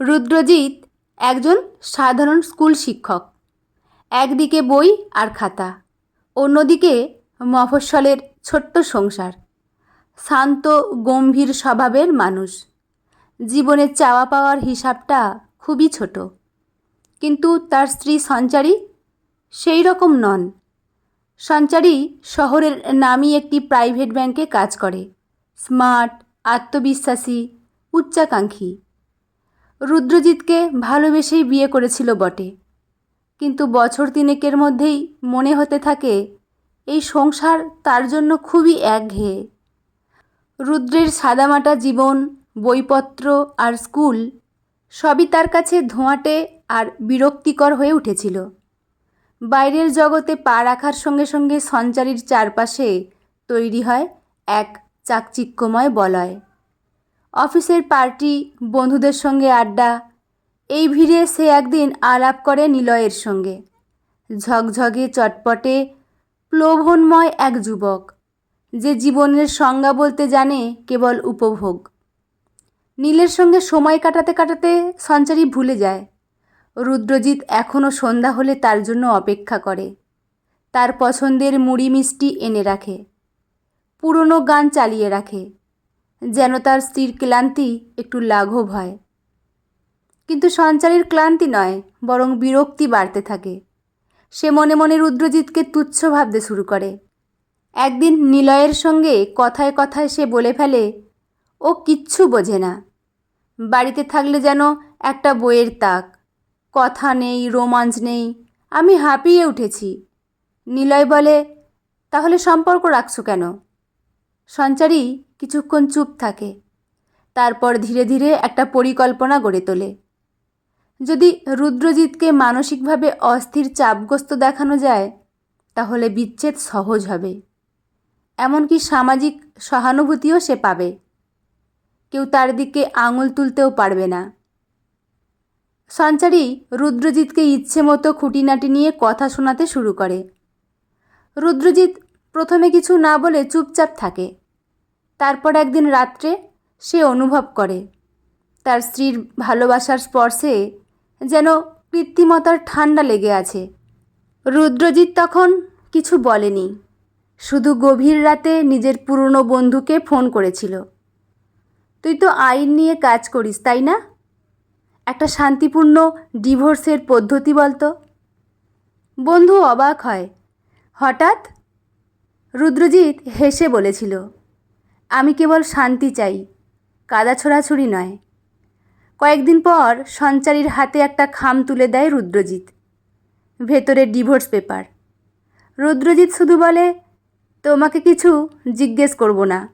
রুদ্রজিৎ একজন সাধারণ স্কুল শিক্ষক। একদিকে বই আর খাতা, অন্যদিকে মফস্বলের ছোট্ট সংসার। শান্ত, গম্ভীর স্বভাবের মানুষ। জীবনের চাওয়া পাওয়ার হিসাবটা খুবই ছোট। কিন্তু তার স্ত্রী সঞ্চারী সেই রকম নন। সঞ্চারী শহরের নামী একটি প্রাইভেট ব্যাংকে কাজ করে। স্মার্ট, আত্মবিশ্বাসী, উচ্চাকাঙ্ক্ষী। রুদ্রজিৎকে ভালোবেসেই বিয়ে করেছিল বটে। কিন্তু বছর তিনেকের মধ্যেই মনে হতে থাকে, এই সংসার তার জন্য খুবই একঘেয়ে। রুদ্রের সাদামাটা জীবন, বইপত্র আর স্কুল সবই তার কাছে ধোঁয়াটে আর বিরক্তিকর হয়ে উঠেছিল। বাইরের জগতে পা রাখার সঙ্গে সঙ্গে সঞ্চারীর চারপাশে তৈরি হয় এক চাকচিক্যময় বলয়। অফিসের পার্টি, বন্ধুদের সঙ্গে আড্ডা, এই ভিড়ে সে একদিন আলাপ করে নিলয়ের সঙ্গে। ঝকঝকে চটপটে প্লোভনময় এক যুবক, যে জীবনের সংজ্ঞা বলতে জানে কেবল উপভোগ। নীলের সঙ্গে সময় কাটাতে কাটাতে সঞ্চারী ভুলে যায়। রুদ্রজিৎ এখনও সন্ধ্যা হলে তার জন্য অপেক্ষা করে। তার পছন্দের মুড়ি মিষ্টি এনে রাখে। পুরনো গান চালিয়ে রাখে। যেন তার স্ত্রীর ক্লান্তি একটু লাঘব হয়। কিন্তু সঞ্চারীর ক্লান্তি নয়, বরং বিরক্তি বাড়তে থাকে। সে মনে মনে রুদ্রজিৎকে তুচ্ছ ভাবতে শুরু করে। একদিন নিলয়ের সঙ্গে কথায় কথায় সে বলে ফেলে, ও কিচ্ছু বোঝে না। বাড়িতে থাকলে যেন একটা বইয়ের তাক। কথা নেই, রোমাঞ্চ নেই, আমি হাঁপিয়ে উঠেছি। নিলয় বলে, তাহলে সম্পর্ক রাখছো কেন? সঞ্চারী কিছুক্ষণ চুপ থাকে। তারপর ধীরে ধীরে একটা পরিকল্পনা গড়ে তোলে। যদি রুদ্রজিৎকে মানসিকভাবে অস্থির চাপগ্রস্ত দেখানো যায়, তাহলে বিচ্ছেদ সহজ হবে। এমনকি সামাজিক সহানুভূতিও সে পাবে। কেউ তার দিকে আঙুল তুলতেও পারবে না। সঞ্চারী রুদ্রজিৎকে ইচ্ছে মতো খুঁটিনাটি নিয়ে কথা শোনাতে শুরু করে। রুদ্রজিৎ প্রথমে কিছু না বলে চুপচাপ থাকে। তারপর একদিন রাত্রে সে অনুভব করে। তার স্ত্রীর ভালোবাসার স্পর্শে যেন কৃত্রিমতার ঠান্ডা লেগে আছে। রুদ্রজিৎ তখন কিছু বলেনি। শুধু গভীর রাতে নিজের পুরনো বন্ধুকে ফোন করেছিল। তুই তো আইন নিয়ে কাজ করিস, তাই না? একটা শান্তিপূর্ণ ডিভোর্সের পদ্ধতি বলতো? বন্ধু অবাক হয়। হঠাৎ রুদ্রজিৎ হেসে বলেছিল কেবল শান্তি চাই, কাদা ছোড়াছুড়ি নয়। কয়েকদিন পর সঞ্চারীর হাতে একটা খাম তুলে দেয় রুদ্রজিৎ। ভেতরে ডিভোর্স পেপার। রুদ্রজিৎ শুধু বলে, তোমাকে কিছু জিজ্ঞেস করব না।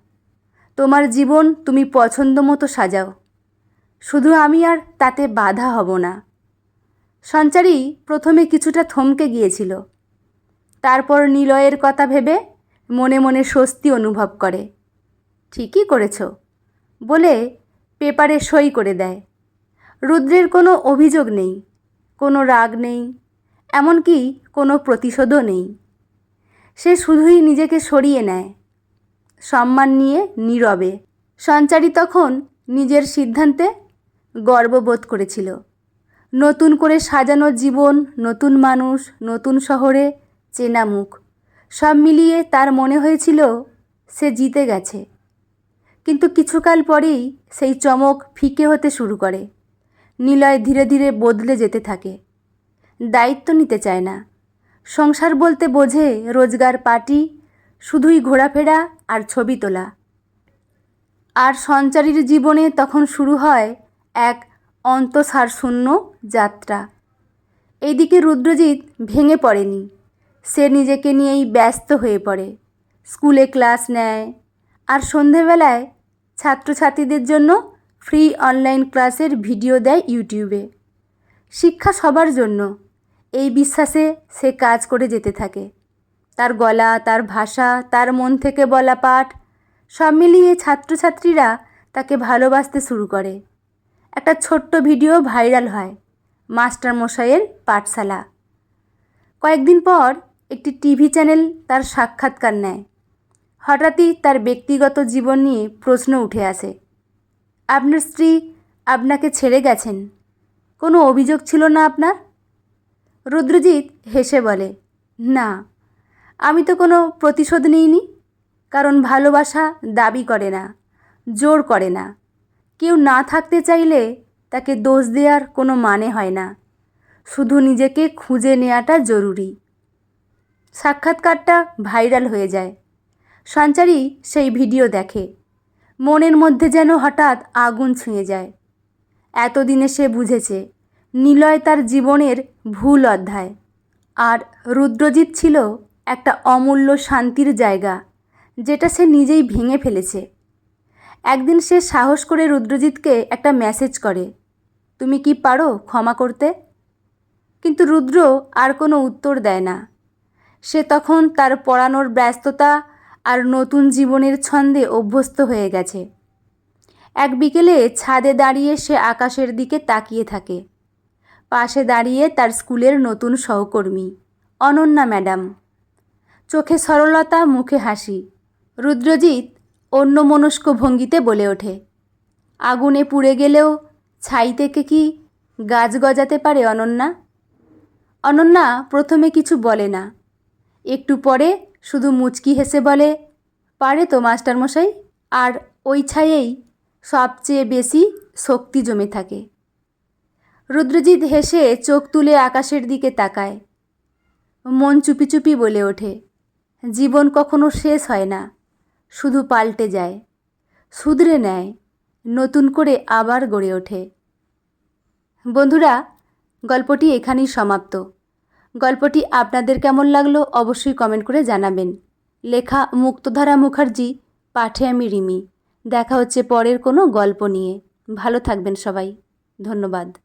তোমার জীবন তুমি পছন্দ মতো সাজাও। শুধু আমি আর তাতে বাধা হব না। সঞ্চারী প্রথমে কিছুটা থমকে গিয়েছিল। তারপর নিলয়ের কথা ভেবে মনে মনে স্বস্তি অনুভব করে। ঠিকই করেছ। বলে পেপারে সই করে দেয়। রুদ্রের কোনো অভিযোগ নেই, কোনো রাগ নেই, এমনকি কোনো প্রতিশোধও নেই। সে শুধুই নিজেকে সরিয়ে নেয়, সম্মান নিয়ে নীরবে। সঞ্চারী তখন নিজের সিদ্ধান্তে গর্ববোধ করেছিল। নতুন করে সাজানো জীবন, নতুন মানুষ, নতুন শহরে চেনা মুখ, সব মিলিয়ে তার মনে হয়েছিল সে জিতে গেছে। কিন্তু কিছুকাল পরেই সেই চমক ফিকে হতে শুরু করে। নিলয় ধীরে ধীরে বদলে যেতে থাকে। দায়িত্ব নিতে চায় না। সংসার বলতে বোঝে রোজগার পার্টি, শুধুই ঘোরাফেরা আর ছবি তোলা। আর সঞ্চারীর জীবনে তখন শুরু হয় এক অন্তঃসারশূন্য যাত্রা। এইদিকে রুদ্রজিৎ ভেঙে পড়েনি। সে নিজেকে নিয়েই ব্যস্ত হয়ে পড়ে। স্কুলে ক্লাস নেয় আর সন্ধেবেলায় ছাত্রছাত্রীদের জন্য ফ্রি অনলাইন ক্লাসের ভিডিও দেয় ইউটিউবে। শিক্ষা সবার জন্য। এই বিশ্বাসে সে কাজ করে যেতে থাকে। তার গলা, তার ভাষা, তার মন থেকে বলা পাঠ, সব মিলিয়ে ছাত্রছাত্রীরা তাকে ভালোবাসতে শুরু করে। একটা ছোট্ট ভিডিও ভাইরাল হয় মাস্টার মশাইয়ের পাঠশালা। কয়েকদিন পর একটি টিভি চ্যানেল তার সাক্ষাৎকার নেয়। হঠাৎই তার ব্যক্তিগত জীবন নিয়ে প্রশ্ন উঠে আসে। আপনার স্ত্রী আপনাকে ছেড়ে গেছেন। কোনো অভিযোগ ছিল না আপনার? রুদ্রজিৎ হেসে বলে, না, আমি তো কোনো প্রতিশোধ নিইনি। কারণ ভালোবাসা দাবি করে না, জোর করে না। কেউ না থাকতে চাইলে তাকে দোষ দেওয়ার কোনো মানে হয় না। শুধু নিজেকে খুঁজে নেওয়াটা জরুরি। সাক্ষাৎকারটা ভাইরাল হয়ে যায়। সঞ্চারী সেই ভিডিও দেখে। মনের মধ্যে যেন হঠাৎ আগুন ছুঁয়ে যায়। এতদিনে সে বুঝেছে, নিলয় তার জীবনের ভুল অধ্যায়। আর রুদ্রজিৎ ছিল একটা অমূল্য শান্তির জায়গা, যেটা সে নিজেই ভেঙে ফেলেছে। একদিন সে সাহস করে রুদ্রজিৎকে একটা মেসেজ করে, তুমি কি পারো ক্ষমা করতে? কিন্তু রুদ্র আর কোনো উত্তর দেয় না। সে তখন তার পড়ানোর ব্যস্ততা আর নতুন জীবনের ছন্দে অভ্যস্ত হয়ে গেছে। এক বিকেলে ছাদে দাঁড়িয়ে সে আকাশের দিকে তাকিয়ে থাকে। পাশে দাঁড়িয়ে তার স্কুলের নতুন সহকর্মী, অনন্যা ম্যাডাম। চোখে সরলতা, মুখে হাসি। রুদ্রজিৎ অন্যমনস্ক ভঙ্গিতে বলে ওঠে, আগুনে পুড়ে গেলেও ছাই থেকে কি গাছ গজাতে পারে অনন্যা? অনন্যা প্রথমে কিছু বলে না। একটু পরে শুধু মুচকি হেসে বলে, পারে তো, মাস্টারমশাই। আর ওই ছাইয়েই সবচেয়ে বেশি শক্তি জমে থাকে। রুদ্রজিৎ হেসে চোখ তুলে আকাশের দিকে তাকায়। মন চুপি চুপি বলে ওঠে, জীবন কখনো শেষ হয় না, শুধু পাল্টে যায় শুধরে নেয়, নতুন করে আবার গড়ে ওঠে। বন্ধুরা, গল্পটি এখানেই সমাপ্ত। গল্পটি আপনাদের কেমন লাগল অবশ্যই কমেন্ট করে জানাবেন। লেখা মুক্তধারা মুখার্জি, পাঠে আমি রিমি। দেখা হচ্ছে পরের কোনো গল্প নিয়ে। ভালো থাকবেন সবাই। ধন্যবাদ।